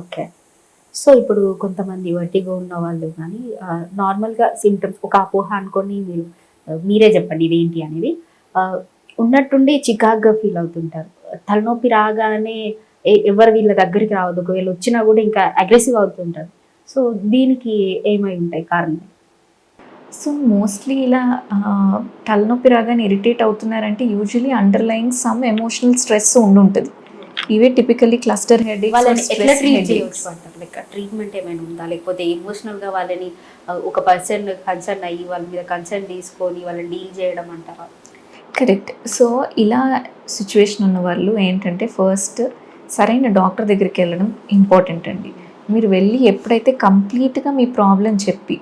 Okay. So ఇప్పుడు కొంతమంది వటిగా ఉన్న వాళ్ళు కానీ నార్మల్గా సిమ్టమ్స్ ఒక అపోహ అనుకొని మీరు మీరే చెప్పండి ఇదేంటి అనేది. ఉన్నట్టుండి చికాగ్గా ఫీల్ అవుతుంటారు. తలనొప్పి రాగానే ఎవరు వీళ్ళ దగ్గరికి రావద్దు. ఒకవేళ వచ్చినా కూడా ఇంకా అగ్రెసివ్ అవుతుంటారు. సో దీనికి ఏమై ఉంటాయి కారణం సో మోస్ట్లీ ఇలా తలనొప్పి రాగానే irritate అవుతున్నారంటే usually underlying some emotional stress ఉండుంటుంది. ఇవే టిపికల్లీ క్లస్టర్ హెడ్ వాళ్ళని ఎట్లా ట్రీట్ చేయవచ్చు అంటారు? లైక్ ట్రీట్మెంట్ ఏమైనా ఉందా? లేకపోతే ఎమోషనల్గా వాళ్ళని ఒక పర్సన్ కన్సర్న్ అయ్యి వాళ్ళ మీద కన్సర్న్ తీసుకొని వాళ్ళని డీల్ చేయడం అంటారా? కరెక్ట్ సో ఇలా సిచ్యువేషన్ ఉన్న వాళ్ళు ఏంటంటే ఫస్ట్ సరైన డాక్టర్ దగ్గరికి వెళ్ళడం ఇంపార్టెంట్ అండి. మీరు వెళ్ళి ఎప్పుడైతే కంప్లీట్గా మీ ప్రాబ్లం చెప్పి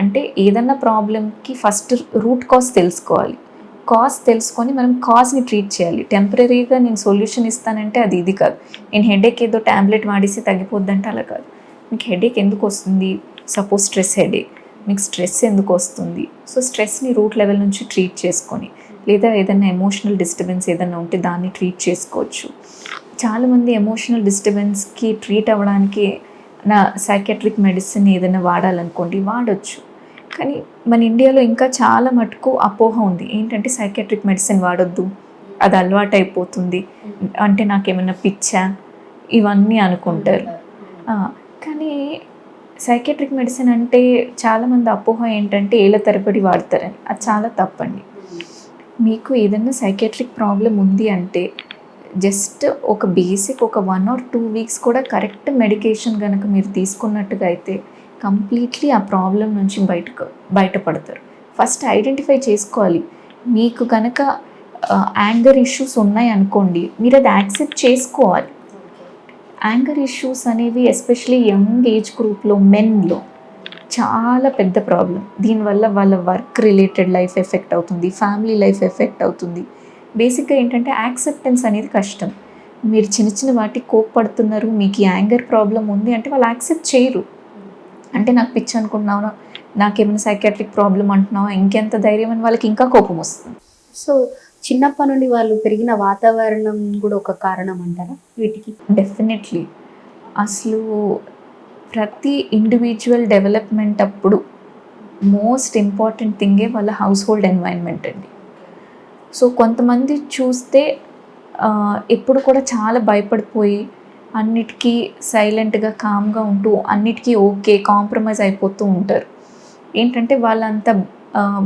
అంటే ఏదన్నా ప్రాబ్లంకి ఫస్ట్ రూట్ కాజ్ తెలుసుకోవాలి. కాజ్ తెలుసుకొని మనం కాజ్ని ట్రీట్ చేయాలి. టెంపరీగా నేను సొల్యూషన్ ఇస్తానంటే అది ఇది కాదు. నేను హెడేక్ ఏదో ట్యాబ్లెట్ వాడేసి తగ్గిపోద్దంటే అలా కాదు. మీకు హెడేక్ ఎందుకు వస్తుంది? సపోజ్ స్ట్రెస్ హెడేక్ మీకు స్ట్రెస్ ఎందుకు వస్తుంది? సో స్ట్రెస్ని రూట్ లెవెల్ నుంచి ట్రీట్ చేసుకొని లేదా ఏదైనా ఎమోషనల్ డిస్టర్బెన్స్ ఏదైనా ఉంటే దాన్ని ట్రీట్ చేసుకోవచ్చు. చాలామంది ఎమోషనల్ డిస్టర్బెన్స్కి ట్రీట్ అవ్వడానికి నా సైకెట్రిక్ మెడిసిన్ ఏదైనా వాడాలనుకోండి వాడచ్చు. కానీ మన ఇండియాలో ఇంకా చాలా మటుకు అపోహ ఉంది. ఏంటంటే సైకాట్రిక్ మెడిసిన్ వాడొద్దు. అది అలవాటు అయిపోతుంది అంటే నాకేమైనా పిచ్చా? ఇవన్నీ అనుకుంటారు. కానీ సైకాట్రిక్ మెడిసిన్ అంటే చాలామంది అపోహ ఏంటంటే ఏళ్ళ తరబడి వాడతారని. అది చాలా తప్పండి. మీకు ఏదైనా సైకాట్రిక్ ప్రాబ్లం ఉంది అంటే జస్ట్ ఒక బేసిక్ ఒక వన్ ఆర్ టూ వీక్స్ కూడా కరెక్ట్ మెడికేషన్ కనుక మీరు తీసుకున్నట్టుగా అయితే కంప్లీట్లీ ఆ ప్రాబ్లం నుంచి బయటకు బయటపడతారు. ఫస్ట్ ఐడెంటిఫై చేసుకోవాలి. మీకు కనుక యాంగర్ ఇష్యూస్ ఉన్నాయి అనుకోండి మీరు అది యాక్సెప్ట్ చేసుకోవాలి. యాంగర్ ఇష్యూస్ అనేవి ఎస్పెషలీ యంగ్ ఏజ్ గ్రూప్లో మెన్లో చాలా పెద్ద ప్రాబ్లం. దీనివల్ల వాళ్ళ వర్క్ రిలేటెడ్ లైఫ్ ఎఫెక్ట్ అవుతుంది ఫ్యామిలీ లైఫ్ ఎఫెక్ట్ అవుతుంది. బేసిక్గా ఏంటంటే యాక్సెప్టెన్స్ అనేది కష్టం. మీరు చిన్న చిన్న వాటికి కోప్పడుతున్నారు మీకు యాంగర్ ప్రాబ్లం ఉంది అంటే వాళ్ళు యాక్సెప్ట్ చేయరు. అంటే నాకు పిచ్చి అనుకుంటున్నావా? నాకేమైనా సైకాట్రిక్ ప్రాబ్లం అంటున్నావా? ఇంకెంత ధైర్యం అని వాళ్ళకి ఇంకా కోపం వస్తుంది. సో చిన్నప్పటి నుండి వాళ్ళు పెరిగిన వాతావరణం కూడా ఒక కారణం అంటారా వీటికి? డెఫినెట్లీ అసలు ప్రతి ఇండివిజువల్ డెవలప్మెంట్ అప్పుడు మోస్ట్ ఇంపార్టెంట్ థింగే వాళ్ళ హౌస్ హోల్డ్ ఎన్వైర్న్మెంట్ అండి. సో కొంతమంది చూస్తే ఎప్పుడు కూడా చాలా భయపడిపోయి అన్నిటికీ సైలెంట్గా కామ్గా ఉంటూ అన్నిటికీ ఓకే కాంప్రమైజ్ అయిపోతూ ఉంటారు. ఏంటంటే వాళ్ళంత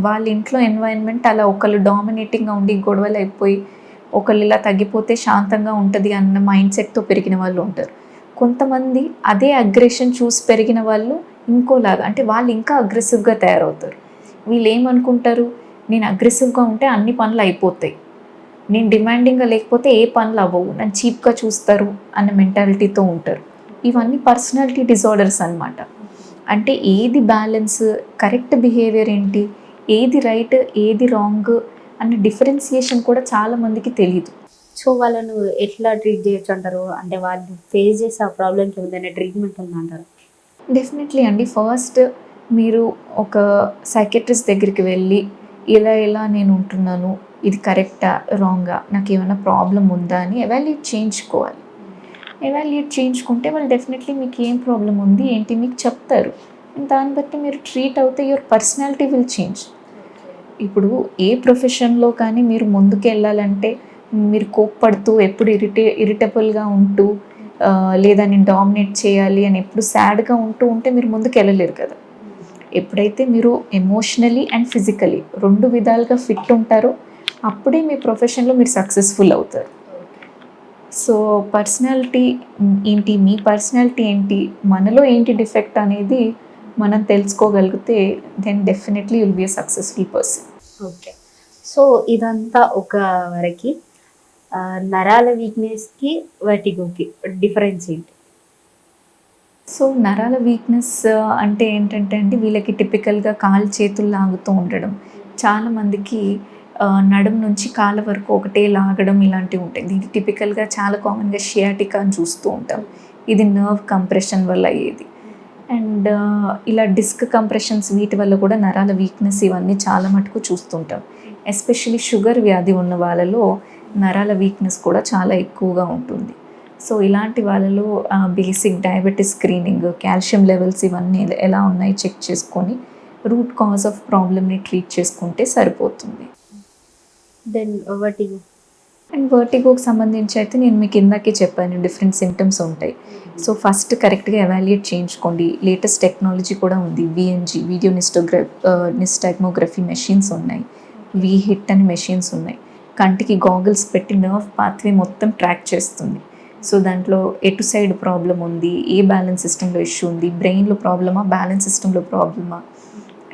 వాళ్ళ ఇంట్లో ఎన్వైరన్మెంట్ అలా ఒకళ్ళు డామినేటింగ్గా ఉండి గొడవలు అయిపోయి ఒకళ్ళు ఇలా తగ్గిపోతే శాంతంగా ఉంటుంది అన్న మైండ్ సెట్తో పెరిగిన వాళ్ళు ఉంటారు. కొంతమంది అదే అగ్రెషన్ చూసి పెరిగిన వాళ్ళు ఇంకోలాగా అంటే వాళ్ళు ఇంకా అగ్రెసివ్గా తయారవుతారు. వీళ్ళు ఏమనుకుంటారు నేను అగ్రెసివ్గా ఉంటే అన్ని పనులు అయిపోతాయి. నేను డిమాండింగ్గా లేకపోతే ఏ పనులు అవ్వవు. నన్ను చీప్గా చూస్తారు అన్న మెంటాలిటీతో ఉంటారు. ఇవన్నీ పర్సనాలిటీ డిజార్డర్స్ అన్నమాట. అంటే ఏది బ్యాలెన్స్ కరెక్ట్ బిహేవియర్ ఏంటి ఏది రైట్ ఏది రాంగ్ అన్న డిఫరెన్సియేషన్ కూడా చాలా మందికి తెలియదు సో వాళ్ళను ఎట్లా ట్రీట్ చేయొచ్చు అంటారు? అంటే వాళ్ళు ఫేస్ చేసే ఆ ప్రాబ్లంకి ఏదైనా ట్రీట్మెంట్ ఉందంటారు డెఫినెట్లీ అండి. ఫస్ట్ మీరు ఒక సైకెట్రిస్ట్ దగ్గరికి వెళ్ళి ఇలా ఇలా నేను ఉంటున్నాను. ఇది కరెక్టా? రాంగా? నాకు ఏమైనా ప్రాబ్లం ఉందా అని ఎవాల్యుయేట్ చేయించుకోవాలి. ఎవాల్యుయేట్ చేయించుకుంటే వాళ్ళు డెఫినెట్లీ మీకు ఏం ప్రాబ్లం ఉంది ఏంటి మీకు చెప్తారు. దాన్ని బట్టి మీరు ట్రీట్ అవుతే యువర్ పర్సనాలిటీ విల్ చేంజ్. ఇప్పుడు ఏ ప్రొఫెషన్లో కానీ మీరు ముందుకు వెళ్ళాలంటే మీరు కోప్పడుతూ ఎప్పుడు ఇరిటే ఇరిటబుల్గా ఉంటూ లేదా నేను డామినేట్ చేయాలి అని ఎప్పుడు సాడ్గా ఉంటూ ఉంటే మీరు ముందుకు వెళ్ళలేరు కదా. ఎప్పుడైతే మీరు ఎమోషనలీ అండ్ ఫిజికలీ రెండు విధాలుగా ఫిట్ ఉంటారో అప్పుడే మీ ప్రొఫెషన్లో మీరు సక్సెస్ఫుల్ అవుతారు. సో పర్సనాలిటీ ఏంటి? మీ పర్సనాలిటీ ఏంటి? మనలో ఏంటి డిఫెక్ట్ అనేది మనం తెలుసుకోగలిగితే then definitely will be a successful person okay so ఇదంతా ఒక వరకు నరాల వీక్నెస్కి వర్టిగోకి డిఫరెన్స్ ఏంటి? సో నరాల వీక్నెస్ అంటే ఏంటంటే అండి వీళ్ళకి టిపికల్గా కాలు చేతులు లాగుతూ ఉండడం. చాలామందికి నడుం నుంచి కాళ్ళ వరకు ఒకటే లాగడం ఇలాంటివి ఉంటాయి. దీన్ని టిపికల్గా చాలా కామన్గా షియాటికా అని చూస్తూ ఉంటాం. ఇది నర్వ్ కంప్రెషన్ వల్ల అయ్యేది. అండ్ ఇలా డిస్క్ కంప్రెషన్స్ వీటి వల్ల కూడా నరాల వీక్నెస్ ఇవన్నీ చాలా మటుకు చూస్తుంటాం ఎస్పెషలీ షుగర్ వ్యాధి ఉన్న వాళ్ళలో నరాల వీక్నెస్ కూడా చాలా ఎక్కువగా ఉంటుంది. సో ఇలాంటి వాళ్ళలో basic diabetes screening calcium levels ఇవన్నీ ఎలా ఉన్నాయి చెక్ చేసుకొని రూట్ కాజ్ ఆఫ్ ప్రాబ్లమ్ని ట్రీట్ చేసుకుంటే సరిపోతుంది. దెన్ వర్టిగో అండ్ వర్టిగోకి సంబంధించి అయితే నేను మీకు ఇందాకే చెప్పాను డిఫరెంట్ సిమ్టమ్స్ ఉంటాయి. సో ఫస్ట్ కరెక్ట్గా ఎవాల్యుయేట్ చేయించుకోండి. లేటెస్ట్ టెక్నాలజీ కూడా ఉంది విఎన్జి వీడియో నిస్టోగ్రా నిస్టాగ్మోగ్రఫీ మెషిన్స్ ఉన్నాయి. వి హిట్ అని మెషిన్స్ ఉన్నాయి. కంటికి గాగుల్స్ పెట్టి నర్వ్ పాత్వే మొత్తం ట్రాక్ చేస్తుంది. సో దాంట్లో ఎటు సైడ్ ప్రాబ్లం ఉంది ఏ బ్యాలెన్స్ సిస్టంలో ఇష్యూ ఉంది బ్రెయిన్లో ప్రాబ్లమా బ్యాలెన్స్ సిస్టంలో ప్రాబ్లమా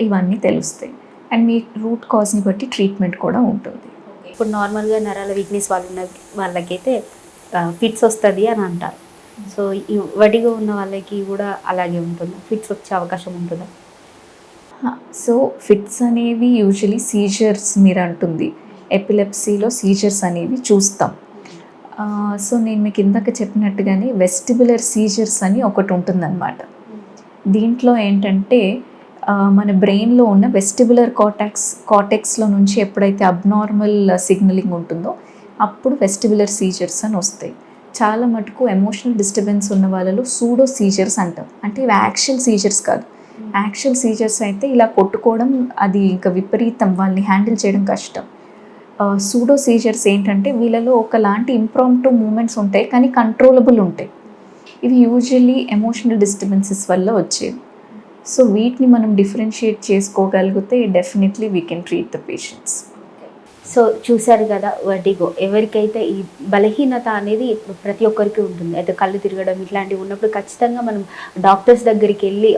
ఇవన్నీ తెలుస్తాయి. అండ్ మీ రూట్ కాజ్ని బట్టి ట్రీట్మెంట్ కూడా ఉంటుంది. ఇప్పుడు నార్మల్గా నరాల వీక్నెస్ వాళ్ళు వాళ్ళకైతే ఫిట్స్ వస్తుంది అని అంటారు. సో వడిగా ఉన్న వాళ్ళకి కూడా అలాగే ఉంటుందా. ఫిట్స్ వచ్చే అవకాశం ఉంటుందా? సో ఫిట్స్ అనేవి యూజువలీ సీజర్స్ మీరు అంటుంది. ఎపిలెప్సీలో సీజర్స్ అనేవి చూస్తాం. సో నేను మీకు ఇందాక చెప్పినట్టుగానే వెస్టిబులర్ సీజర్స్ అని ఒకటి ఉంటుందన్నమాట. దీంట్లో ఏంటంటే మన బ్రెయిన్లో ఉన్న వెస్టిబులర్ కాటాక్స్ కాటెక్స్లో నుంచి ఎప్పుడైతే అబ్నార్మల్ సిగ్నలింగ్ ఉంటుందో అప్పుడు వెస్టిబులర్ సీజర్స్ అని వస్తాయి. చాలా మటుకు ఎమోషనల్ డిస్టర్బెన్స్ ఉన్న వాళ్ళలో సూడో సీజర్స్ అంటాం. అంటే ఇవి యాక్చువల్ సీజర్స్ కాదు. యాక్చువల్ సీజర్స్ అయితే ఇలా కొట్టుకోవడం అది ఇంకా విపరీతం వాళ్ళని హ్యాండిల్ చేయడం కష్టం. సూడో సీజర్స్ ఏంటంటే వీళ్ళలో ఒకలాంటి ఇంప్రాంప్టు మూమెంట్స్ ఉంటాయి కానీ కంట్రోలబుల్ ఉంటాయి. ఇవి యూజువల్లీ ఎమోషనల్ డిస్టర్బెన్సెస్ వల్ల వచ్చేవి. సో వీటిని మనం డిఫరెన్షియేట్ చేసుకోగలిగితే definitely we can treat the patients. So చూశారు కదా వడిగో ఎవరికైతే ఈ బలహీనత అనేది ప్రతి ఒక్కరికి ఉంటుంది. అయితే కళ్ళు తిరగడం ఇట్లాంటివి ఉన్నప్పుడు ఖచ్చితంగా మనం డాక్టర్స్ దగ్గరికి వెళ్ళి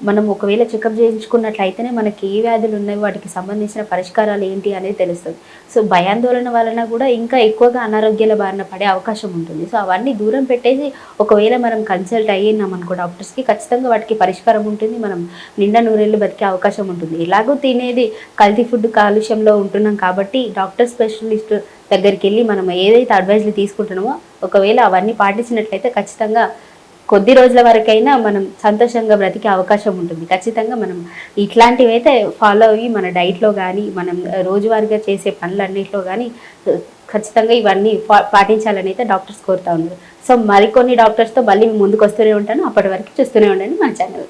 మనం ఒకవేళ చెకప్ చేయించుకున్నట్లయితేనే మనకి ఏ వ్యాధులు ఉన్నాయి వాటికి సంబంధించిన పరిష్కారాలు ఏంటి అనేది తెలుస్తుంది. సో భయాందోళన వలన కూడా ఇంకా ఎక్కువగా అనారోగ్యాల బారిన పడే అవకాశం ఉంటుంది. సో అవన్నీ దూరం పెట్టేసి ఒకవేళ మనం కన్సల్ట్ అయ్యినాం అనుకో డాక్టర్స్కి ఖచ్చితంగా వాటికి పరిష్కారం ఉంటుంది. మనం నిండా నూరేళ్ళు బతికే అవకాశం ఉంటుంది. ఎలాగో తినేది కల్తీ ఫుడ్ కాలుష్యంలో ఉంటున్నాం కాబట్టి డాక్టర్ స్పెషలిస్ట్ దగ్గరికి వెళ్ళి మనం ఏదైతే అడ్వైజ్లు తీసుకుంటున్నామో ఒకవేళ అవన్నీ పాటించినట్లయితే ఖచ్చితంగా కొద్ది రోజుల వరకైనా మనం సంతోషంగా బ్రతికే అవకాశం ఉంటుంది. ఖచ్చితంగా మనం ఇట్లాంటివి అయితే ఫాలో అయ్యి మన డైట్లో కానీ మనం రోజువారీగా చేసే పనులన్నింటిలో కానీ ఖచ్చితంగా ఇవన్నీ పా- పాటించాలని అయితే డాక్టర్స్ కోరుతా ఉన్నారు. సో మరికొన్ని డాక్టర్స్తో మళ్ళీ ముందుకు వస్తూనే ఉంటాను. అప్పటి వరకు చూస్తూనే ఉండండి మన ఛానల్